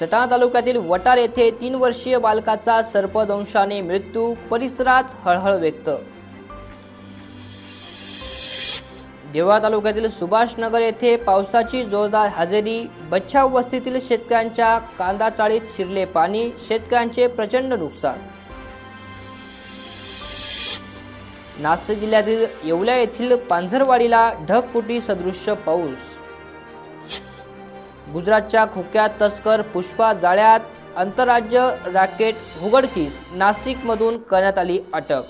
सटाणा तालुक्यातील वटार येथे तीन वर्षीय बालकाचा सर्पदंशाने मृत्यू परिसरात हळहळ व्यक्त. देवळा तालुक्यातील सुभाषनगर येथे पावसाची जोरदार हजेरी बच्छाव वस्तीतील शेतकऱ्यांच्या कांदा चाळीत शिरले पाणी शेतकऱ्यांचे प्रचंड नुकसान. नाशिक जिल्ह्यातील येवल्या येथील पांझरवाडीला ढगफुटी सदृश्य पाऊस. गुजरातच्या खोक्यात तस्कर पुष्पा जाळ्यात आंतरराज्य रॅकेट उघडकीस नाशिकमधून करण्यात आली अटक.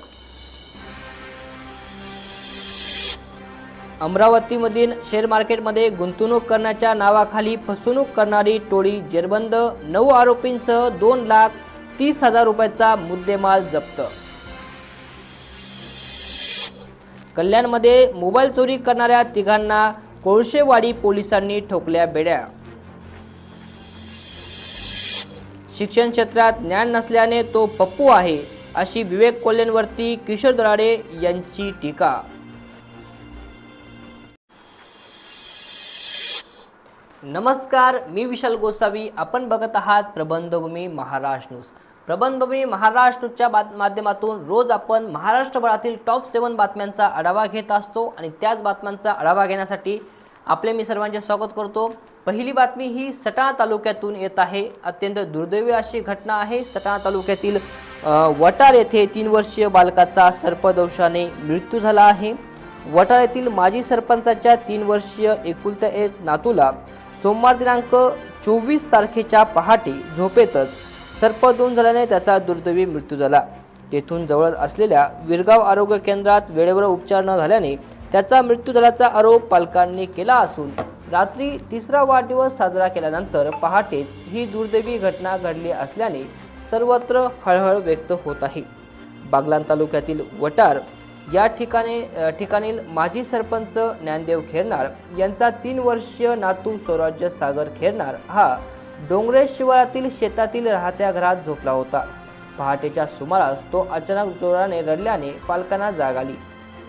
अमरावतीमधील शेअर मार्केटमध्ये गुंतवणूक करण्याच्या नावाखाली फसवणूक करणारी टोळी जेरबंद नऊ आरोपींसह दोन लाख तीस हजार रुपयाचा मुद्देमाल जप्त. कल्याणमध्ये मोबाईल चोरी करणाऱ्या तिघांना कोळशेवाडी पोलिसांनी ठोकल्या बेड्या. शिक्षण क्षेत्रात ज्ञान नसल्याने तो पप्पू आहे अशी विवेक कोल्हेंवरती किशोर दराडे यांची टीका. नमस्कार मी विशाल गोसावी. आपण बघत आहात प्रबंधभूमी महाराष्ट्र न्यूज. प्रबंधभूमी महाराष्ट्र न्यूजच्या बात- माध्यमातून रोज आपण महाराष्ट्रभरातील टॉप सेवन बातम्यांचा आढावा घेत असतो आणि त्याच बातम्यांचा आढावा घेण्यासाठी आपले मी सर्वांचे स्वागत करतो. पहिली बातमी ही सटाणा तालुक्यातून येत आहे. अत्यंत दुर्दैवी अशी घटना आहे. सटाणा तालुक्यातील वटार येथे तीन वर्षीय बालकाचा सर्पदंशाने मृत्यू झाला आहे. वटार येथील माजी सरपंचाच्या तीन वर्षीय एकुलत्या एक नातूला सोमवार दिनांक चोवीस तारखेच्या पहाटे झोपेतच सर्पदोन झाल्याने त्याचा दुर्दैवी मृत्यू झाला. तेथून जवळ असलेल्या विरगाव आरोग्य केंद्रात वेळेवर उपचार न झाल्याने त्याचा मृत्यू झाल्याचा आरोप पालकांनी केला असून रात्री तिसरा वाढदिवस साजरा केल्यानंतर पहाटेच ही दुर्दैवी घटना घडली असल्याने सर्वत्र हळहळ व्यक्त होत आहे. बागलान तालुक्यातील वटार या ठिकाणी ठिकाणील माजी सरपंच ज्ञानदेव खेरनार यांचा तीन वर्षीय नातू स्वराज्य सागर खेरनार हा डोंगरे शिवारातील शेतातील राहत्या घरात झोपला होता. पहाटेच्या सुमारास तो अचानक जोराने रडल्याने पालकांना जाग आली.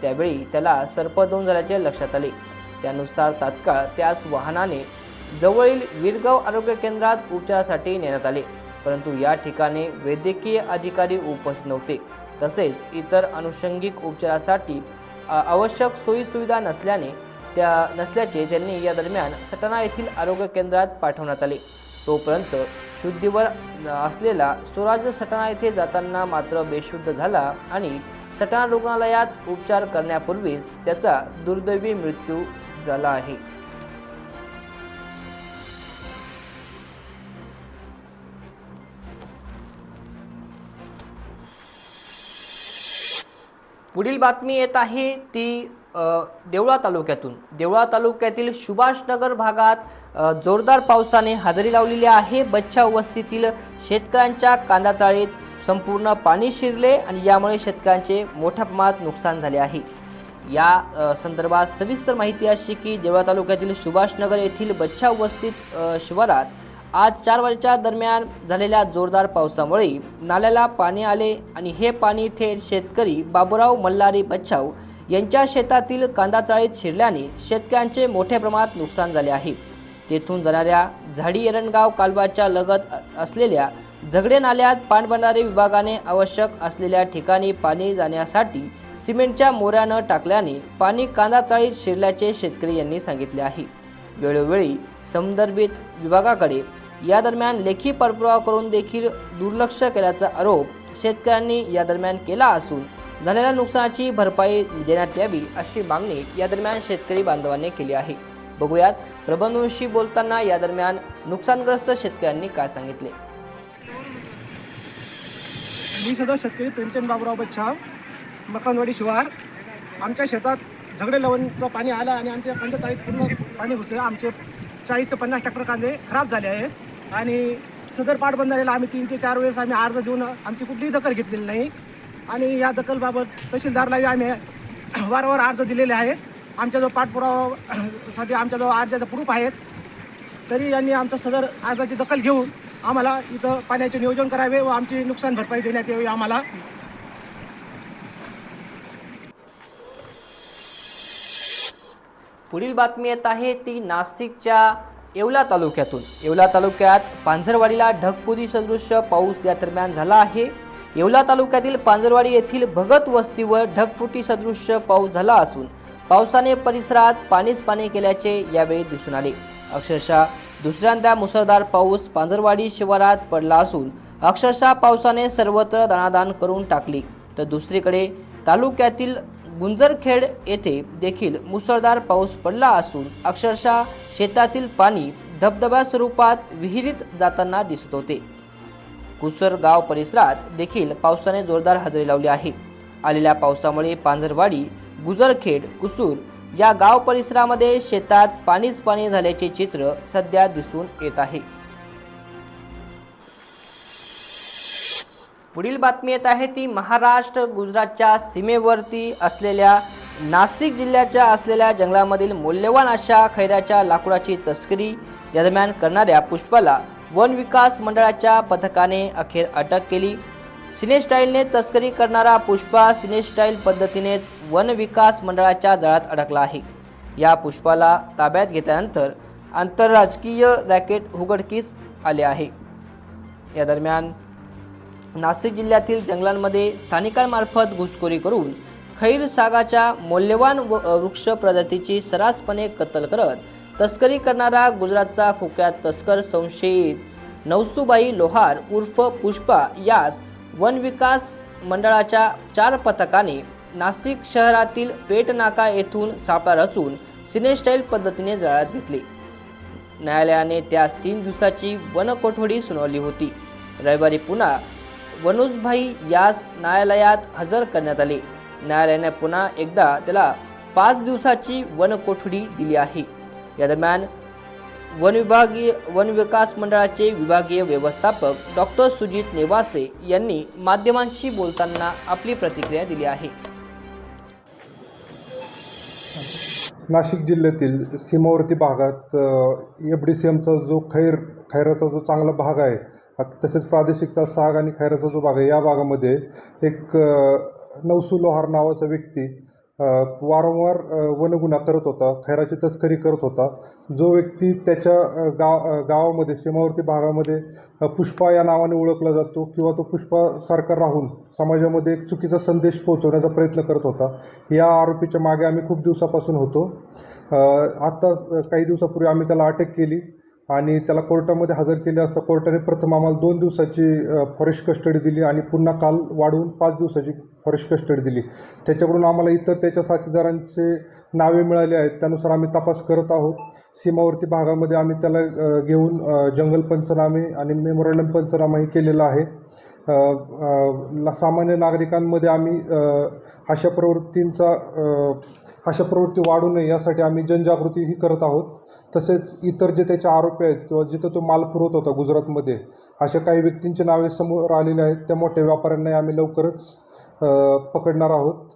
त्यावेळी त्याला सर्पदोन झाल्याचे लक्षात आले. त्यानुसार तात्काळ त्यास वाहनाने जवळील वीरगाव आरोग्य केंद्रात उपचारासाठी नेण्यात आले. परंतु या ठिकाणी वैद्यकीय अधिकारी उपस्थित नव्हते. तसेच इतर अनुषंगिक उपचारासाठी आवश्यक सोयीसुविधा नसल्याने त्या नसल्याचे त्यांनी या दरम्यान सटाणा येथील आरोग्य केंद्रात पाठवण्यात आले. तोपर्यंत शुद्धीवर असलेला स्वराज्य सटाणा येथे जाताना मात्र बेशुद्ध झाला आणि सटाणा रुग्णालयात उपचार करण्यापूर्वीच त्याचा दुर्दैवी मृत्यू झाला आहे. पुढील बातमी येत आहे ती देवळा तालुक्यातून. देवळा तालुक्यातील सुभाषनगर भागात जोरदार पावसाने हजेरी लावलेली आहे. बच्चाव वस्तीतील शेतकऱ्यांच्या कांदा चाळीत संपूर्ण पाणी शिरले आणि यामुळे शेतकऱ्यांचे मोठ्या प्रमाणात नुकसान झाले आहे. या संदर्भात सविस्तर माहिती अशी की देवळा तालुक्यातील सुभाषनगर येथील बच्छा वस्तीत शिवारात आज चार वाजेच्या दरम्यान झालेल्या जोरदार पावसामुळे नाल्याला पाणी आले आणि हे पाणी थेट शेतकरी बाबुराव मल्हारी बच्छाव यांच्या शेतातील कांदा चाळीत शिरल्याने शेतकऱ्यांचे मोठ्या प्रमाणात नुकसान झाले आहे. तेथून जाणाऱ्या झाडी एरणगाव कालव्याच्या लगत असलेल्या झगडे नाल्यात पाणबंधारे विभागाने आवश्यक असलेल्या ठिकाणी पाणी जाण्यासाठी सिमेंटच्या मोऱ्या न टाकल्याने पाणी कांदा चाळीत शिरल्याचे शेतकरी यांनी सांगितले आहे. वेळोवेळी संदर्भित विभागाकडे या दरम्यान लेखी पाठपुरावा करून देखील दुर्लक्ष केल्याचा आरोप शेतकऱ्यांनी या दरम्यान केला असून झालेल्या नुकसानाची भरपाई देण्यात यावी अशी मागणी या दरम्यान शेतकरी बांधवांनी केली आहे. बघूयात प्रबंधूंशी बोलताना या दरम्यान नुकसानग्रस्त शेतकऱ्यांनी काय सांगितले. मी सदा शेतकरी प्रेमचंद बाबूराव बच्छाव मकानवाडी शिवार. आमच्या शेतात झगडे लवणचं पाणी आलं आणि आमच्या पंचेचाळीस पूर्ण पाणी घुसलं आमचे चाळीस ते पन्नास ट्रॅक्टर कांदे खराब झाले आहेत. आणि सदर पाटबंधारेला आम्ही तीन ते चार वेळेस आम्ही अर्ज देऊन आमची कुठलीही दखल घेतलेली नाही. आणि या दखलबाबत तहसीलदारलाही आम्ही वारंवार अर्ज दिलेले आहेत. आमच्या जो पाठपुरावासाठी आमच्याजवळ अर्जाचा प्रूफ आहेत तरी यांनी आमचा सदर अर्जाची दखल घेऊन आम्हाला इथं पाण्याचे नियोजन करावे व आमची नुकसान भरपाई देण्यात यावी आम्हाला. पुढील बातमी येत आहे ती नाशिकच्या येवला तालुक्यातून. येवला तालुक्यात पांझरवाडीला ढगपुरी सदृश्य पाऊस या दरम्यान झाला आहे. येवला तालुक्यातील पांझरवाडी येथील भगत वस्तीवर ढगफुटी सदृश्य पाऊस झाला असून पावसाने परिसरात पाणीच पाणी केल्याचे यावेळी दिसून आले. अक्षरशः दुसऱ्यांदा मुसळधार पाऊस पांजरवाडी शिवारात पडला असून अक्षरशः पावसाने सर्वत्र दाणादाण करून टाकली. तर दुसरीकडे तालुक्यातील गुंजरखेड येथे देखील मुसळधार पाऊस पडला असून अक्षरशः शेतातील पाणी धबधब्या स्वरूपात विहिरीत जाताना दिसत होते. कुसर गाव परिसरात देखील पावसाने जोरदार हजेरी लावली आहे. आलेल्या पावसामुळे पांझरवाडी गुजरखेड कुसूर या गाव परिसरामध्ये शेतात पाणीच पाणी झाल्याचे चित्र सध्या दिसून येत आहे. पुढील बातमी येत आहे ती महाराष्ट्र गुजरातच्या सीमेवरती असलेल्या नाशिक जिल्ह्याच्या असलेल्या जंगलामधील मौल्यवान अशा खैराच्या लाकूडाची तस्करी या दरम्यान करणाऱ्या पुष्पाला वन विकास मंडळाच्या पथकाने अखेर अटक केली. सिनेस्टाईलने तस्करी करणारा पुष्पा सिनेस्टाईल पद्धतीनेच वन विकास मंडळाच्या जाळ्यात अडकला आहे. या पुष्पाला ताब्यात घेतल्यानंतर आंतरराजकीय रॅकेट उघडकीस आले आहे. या दरम्यान नाशिक जिल्ह्यातील जंगलांमध्ये स्थानिकांमार्फत घुसखोरी करून खैर सागाच्या मौल्यवान व वृक्ष प्रजातीची सरासपणे कत्तल करत तस्करी करणारा गुजरातचा खुक्यात तस्कर संशयित नवसुबाई लोहार उर्फ पुष्पा यास वन विकास मंडळाच्या चार पथकाने नाशिक शहरातील पेटनाका येथून सापळा रचून सिनेस्टाईल पद्धतीने जाळ्यात घेतले. न्यायालयाने त्यास तीन दिवसाची वनकोठडी सुनावली होती. रविवारी पुन्हा वनुजभाई यास न्यायालयात हजर करण्यात आले. न्यायालयाने पुन्हा एकदा त्याला पाच दिवसाची वनकोठडी दिली आहे. या दरम्यान वन विभागीय वन विकास मंडळाचे विभागीय व्यवस्थापक डॉक्टर सुजित नेवासे यांनी माध्यमांशी बोलताना आपली प्रतिक्रिया दिली आहे. नाशिक जिल्ह्यातील सीमावर्ती भागात एफ डी सी एमचा जो खैर खैराचा जो चांगला भाग आहे तसेच प्रादेशिकचा साग आणि खैराचा जो भाग आहे या भागामध्ये एक नवसुलोहार नवसू लोहार नावाचा व्यक्ती वारंवार वनगुन्हा करत होता खैराची तस्करी करत होता. जो व्यक्ती त्याच्या गाव गावामध्ये सीमावर्ती भागामध्ये पुष्पा या नावाने ओळखला जातो किंवा तो पुष्पासारखा राहून समाजामध्ये एक चुकीचा संदेश पोहोचवण्याचा प्रयत्न करत होता या आरोपीच्या मागे आम्ही खूप दिवसापासून होतो. आत्ता काही दिवसापूर्वी आम्ही त्याला अटक केली. आणि त्याला कोर्टामध्ये हजर केले असता कोर्टाने प्रथम आम्हाला दोन दिवसाची फॉरेस्ट कस्टडी दिली आणि पुन्हा काल वाढवून पाच दिवसाची फॉरेस्ट कस्टडी दिली. त्याच्याकडून आम्हाला इतर त्याच्या साथीदारांचे नावे मिळाले आहेत. त्यानुसार आम्ही तपास करत आहोत. सीमावर्ती भागामध्ये आम्ही त्याला घेऊन जंगल पंचनामे आणि मेमोरंडम पंचनामाही केलेला आहे. सामान्य नागरिकांमध्ये आम्ही अशा प्रवृत्तींचा अशा प्रवृत्ती वाढू नये यासाठी आम्ही जनजागृतीही करत आहोत. तसेच इतर जे त्याचे आरोपी आहेत किंवा जिथं तो माल पुरवत होता गुजरातमध्ये अशा काही व्यक्तींची नावे समोर आलेली आहेत. त्या मोठ्या व्यापाऱ्यांनाही आम्ही लवकरच पकडणार आहोत.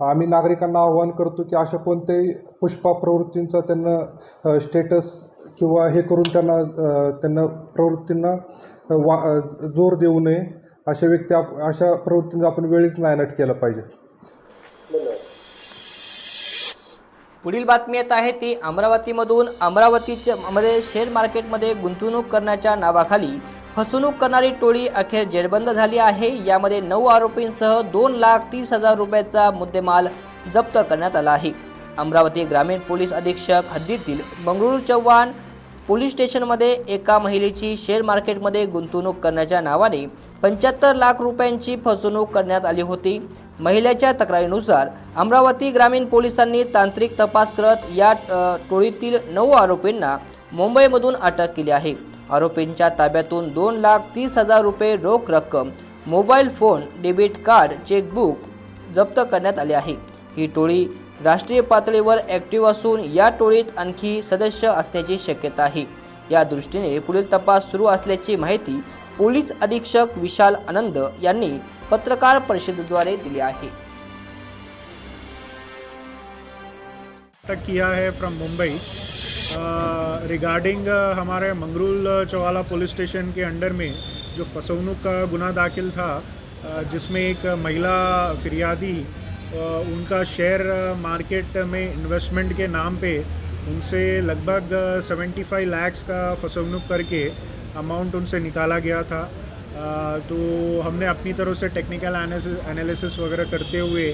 आम्ही नागरिकांना आवाहन करतो की अशा कोणत्याही पुष्पा प्रवृत्तींचा त्यांना स्टेटस किंवा हे करून त्यांना त्यांना प्रवृत्तींना वा जोर देऊ नये अशा व्यक्ती आप अशा प्रवृत्तींचा आपण वेळीच नायनाट केला पाहिजे. पुढील बातमी येत आहे ती अमरावतीमधून. अमरावतीच्या मध्ये शेअर मार्केटमध्ये गुंतवणूक करण्याच्या नावाखाली फसवणूक करणारी टोळी अखेर जेरबंद झाली आहे. यामध्ये नऊ आरोपींसह दोन लाख तीस हजार रुपयाचा मुद्देमाल जप्त करण्यात आला आहे. अमरावती ग्रामीण पोलीस अधीक्षक हद्दीतील मंगळूर चव्हाण पोलीस स्टेशनमध्ये एका महिलेची शेअर मार्केटमध्ये गुंतवणूक करण्याच्या नावाने पंच्याहत्तर लाख रुपयांची फसवणूक करण्यात आली होती. महिलेच्या तक्रारीनुसार अमरावती ग्रामीण पोलिसांनी तांत्रिक तपास करत या टोळीतील नऊ आरोपींना मुंबईमधून अटक केली आहे. आरोपींच्या ताब्यातून दोन लाख तीस हजार रुपये रोख रक्कम mobile phone debit card chequebook जप्त करण्यात आले आहे. ही टोळी राष्ट्रीय पातळीवर ॲक्टिव्ह असून या टोळीत आणखी सदस्य असण्याची शक्यता आहे. या दृष्टीने पुढील तपास सुरू असल्याची माहिती पोलीस अधीक्षक विशाल आनंद यांनी पत्रकार परिषदेद्वारे दिली आहे. किया है फ्रॉम मुंबई. रिगार्डिंग हमारे मंगरूल चौवाला पुलिस स्टेशन के अंडर में जो फसवनुक का गुना दाखिल था जिसमें एक महिला फिरियादी उनका शेयर मार्केट में इन्वेस्टमेंट के नाम पे उनसे लगभग सेवेंटी फाइव लैक्स का फसवनुक करके अमाउंट उनसे निकाला गया था। तो हमने अपनी तरफ़ से टेक्निकल एनालिसिस वगैरह करते हुए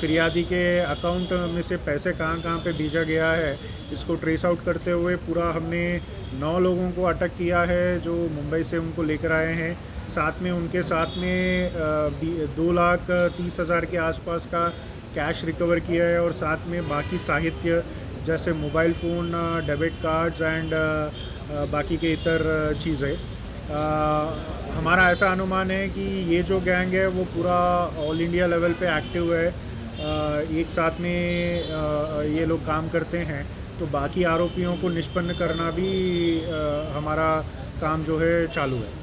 फिरियादी के अकाउंट में से पैसे कहाँ कहाँ पे भेजा गया है, इसको ट्रेस आउट करते हुए पूरा हमने नौ लोगों को अटक किया है जो मुंबई से उनको लेकर आए हैं। साथ में उनके साथ में दो लाख तीस हज़ार के आसपास का कैश रिकवर किया है और साथ में बाकी साहित्य जैसे mobile phone debit cards and बाकी के इतर चीज़ें। हमारा ऐसा अनुमान है कि ये जो गैंग है वो पूरा ऑल इंडिया लेवल पे एक्टिव है। एक साथ में ये लोग काम करते हैं। तो बाकी आरोपियों को निष्पन्न करना भी हमारा काम जो है चालू है।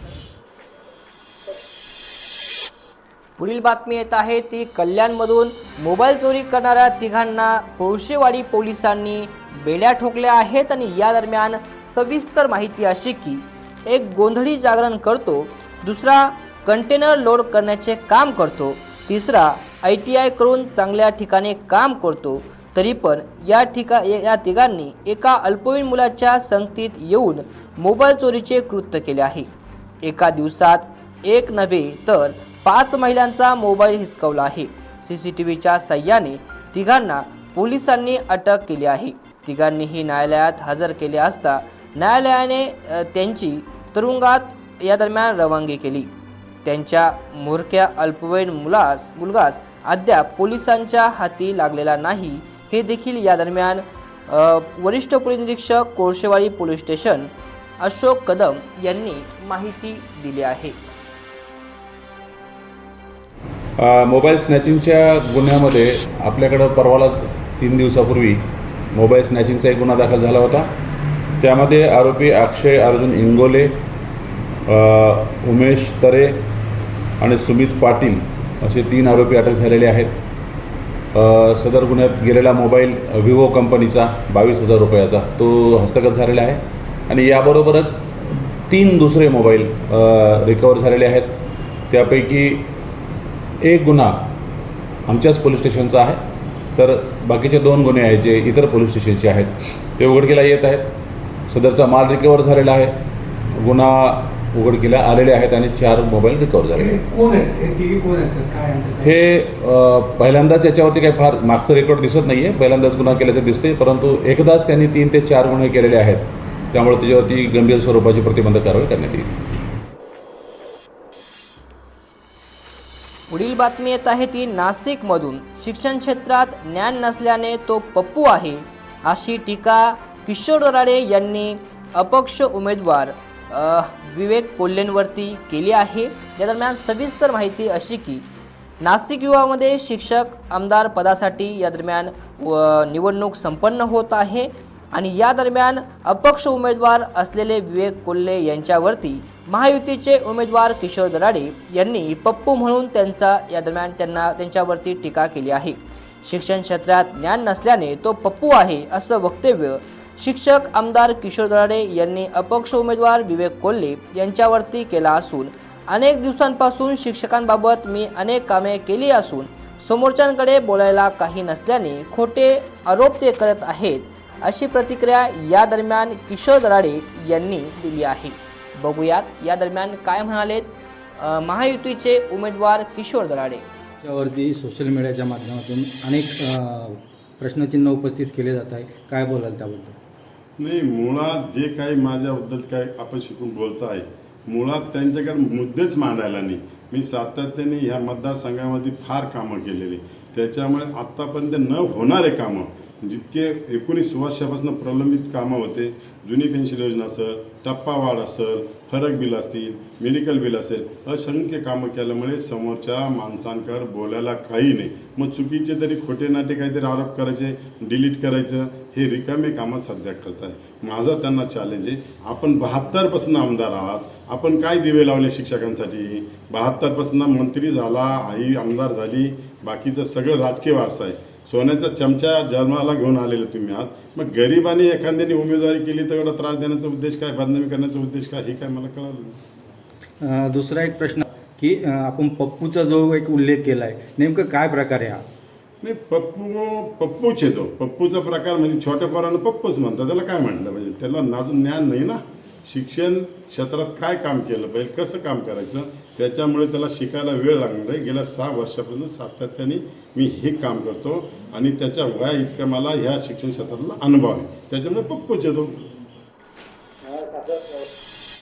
पुढील बातमी येत आहे ती कल्याणमधून मोबाईल चोरी करणाऱ्या तिघांना कोळशेवाडी पोलिसांनी बेड्या ठोकल्या आहेत आणि या दरम्यान सविस्तर माहिती अशी की एक गोंधळी जागरण करतो दुसरा कंटेनर लोड करण्याचे काम करतो तिसरा आय टी आय करून चांगल्या ठिकाणी काम करतो तरी पण या ठिका या तिघांनी एका अल्पवयीन मुलाच्या संगतीत येऊन मोबाईल चोरीचे कृत्य केले आहे. एका दिवसात एक नव्हे तर पाच महिलांचा मोबाईल हिसकवला आहे. सी सी टी व्हीच्या सह्याने तिघांना पोलिसांनी अटक केली आहे. तिघांनीही न्यायालयात हजर केले असता न्यायालयाने त्यांची तुरुंगात या दरम्यान रवानगी केली. त्यांच्या मोरक्या अल्पवयीन मुलास मुलगास अद्याप पोलिसांच्या हाती लागलेला नाही. हे देखील या दरम्यान वरिष्ठ पोलीस निरीक्षक कोळशेवाडी पोलीस स्टेशन अशोक कदम यांनी माहिती दिली आहे. मोबाईल स्नॅचिंगच्या गुन्ह्यामध्ये आपल्याकडं परवालाच तीन दिवसापूर्वी मोबाईल स्नॅचिंगचा एक गुन्हा दाखल झाला होता. त्यामध्ये आरोपी अक्षय अर्जुन इंगोले उमेश तरे आणि सुमित पाटील असे तीन आरोपी अटक झालेले आहेत. सदर गुन्ह्यात गेलेला मोबाईल विवो कंपनीचा बावीस हजार रुपयाचा तो हस्तगत झालेला आहे. आणि याबरोबरच तीन दुसरे मोबाईल रिकवर झालेले आहेत. त्यापैकी एक गुन्हा आमच्याच पोलीस स्टेशनचा आहे. तर बाकीचे दोन गुन्हे आहेत जे इतर पोलीस स्टेशनचे आहेत. ते उघडकीला येत आहेत. सदरचा माल रिकवर झालेला आहे. गुन्हा उघडकीला आलेले आहेत आणि चार मोबाईल रिकवर झालेले आहेत. हे? हे पहिल्यांदाच याच्यावरती काही फार मागचं रेकॉर्ड दिसत नाही आहे पहिल्यांदाच गुन्हा केल्याचं दिसते परंतु एकदाच त्यांनी तीन ते चार गुन्हे केलेले आहेत. त्यामुळे त्याच्यावरती गंभीर स्वरूपाची प्रतिबंधक कारवाई करण्यात येईल. पुढील बातमी येत आहे ती नाशिकमधून. शिक्षण क्षेत्रात ज्ञान नसल्याने तो पप्पू आहे. अशी टीका किशोर दराडे यांनी अपक्ष उमेदवार विवेक कोल्हेंवरती केली आहे. या दरम्यान सविस्तर माहिती अशी की नास्तिक युवामध्ये शिक्षक आमदार पदासाठी या दरम्यान व निवडणूक संपन्न होत आहे आणि या दरम्यान अपक्ष उमेदवार असलेले विवेक कोल्हे यांच्यावरती महायुतीचे उमेदवार किशोर दराडे यांनी पप्पू म्हणून त्यांचा या दरम्यान त्यांना त्यांच्यावरती टीका केली आहे. शिक्षण क्षेत्रात ज्ञान नसल्याने तो पप्पू आहे असं वक्तव्य शिक्षक आमदार किशोर दराडे यांनी अपक्ष उमेदवार विवेक कोल्हे यांच्यावरती केला असून अनेक दिवसांपासून शिक्षकांबाबत मी अनेक कामे केली असून समोरच्यांकडे बोलायला काही नसल्याने खोटे आरोप ते करत आहेत अशी प्रतिक्रिया या दरम्यान किशोर दराडे यांनी दिली आहे. बघूयात या दरम्यान काय म्हणालेत महायुतीचे उमेदवार किशोर दराडे. त्यावरती सोशल मीडियाच्या माध्यमातून अनेक प्रश्नचिन्ह उपस्थित केले जात आहे. काय बोलाल त्याबद्दल? नाही मुळात जे काही माझ्याबद्दल काय आपण शिकून बोलताय मुळात त्यांच्याकडे मुद्देच मांडायला नाही. मी सातत्याने ह्या मतदारसंघामध्ये फार कामं केलेली. त्याच्यामुळे आत्तापर्यंत न होणारे कामं जितके एकोणीस वर्षापासून प्रलंबित कामं होते जुनी पेन्शन योजना असेल टप्पा वाढ असेल फरक बिल असतील मेडिकल बिल असेल असंख्य कामं केल्यामुळे समोरच्या माणसांकडे बोलायला काही नाही. मग चुकीचे तरी खोटे नाटे काहीतरी आरोप करायचे डिलीट करायचं हे रिकामे कामं सध्या करत आहे माझं त्यांना चॅलेंज आहे आपण बहात्तरपासून आमदार आहात आपण काय दिवे लावले शिक्षकांसाठी? बहात्तरपासून मंत्री झाला आई आमदार झाली बाकीचं सगळं राजकीय वारसा आहे. सोन्याचा चमचा जन्माला घेऊन आलेले तुम्ही आहात. मग गरिबांनी एखाद्याने उमेदवारी केली तर एवढा त्रास देण्याचा उद्देश काय? बदनामी करण्याचा उद्देश काय? हे काय मला कळलं दुसरा एक प्रश्न की आपण पप्पूचा जो एक उल्लेख केला आहे नेमकं काय प्रकार आहे हा? नाही पप्पू पप्पूच येतो पप्पूचा प्रकार म्हणजे छोट्या पोरानं पप्पूच म्हणतात. त्याला काय म्हटलं पाहिजे? त्याला अजून ज्ञान नाही ना? शिक्षण क्षेत्रात काय काम केलं पाहिजे? कसं काम करायचं? त्याच्यामुळे त्याला शिकायला वेळ लागणार आहे गेल्या सहा वर्षापासून सातत्याने मी हे काम करतो आणि त्याच्या वया इतक्या मला ह्या शिक्षण क्षेत्रातला अनुभव आहे. त्याच्यामुळे पप्पूच येतो.